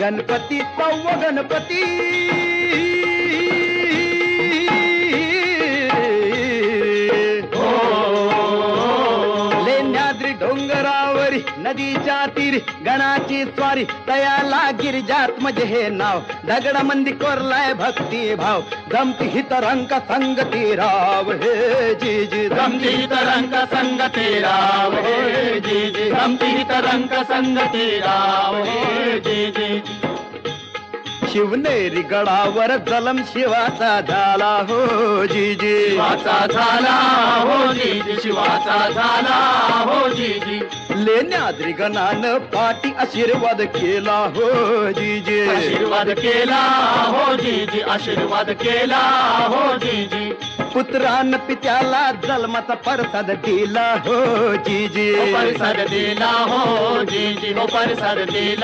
गणपती तव गणपती। लेण्याद्री डोंगरावरी नदीच्या तीरी गणाची स्वारी तयाला गिरिजात म्हणजे हे नाव। दगडामंदी कोरलाय भक्ती भाव। गमती हित रंग संगती राव। हे जी जी, गमती तरंग संगती राव। हे जी जी, गमती तरंग संगती राव। हे शिवनेरी गडावर जलम शिवाचा झाला हो जी जी शिवाचा झाला हो जी जी शिवाचा झाला हो जी जी लेण्याद्री गणानं पाठी आशीर्वाद केला हो जी जी आशीर्वाद केला हो जी जी आशीर्वाद केला हो जी जी पुत्रान पित्याला जन्माचा परसाद दिला हो जी जी हो परसाद दिला हो जी जी हो परसाद दिला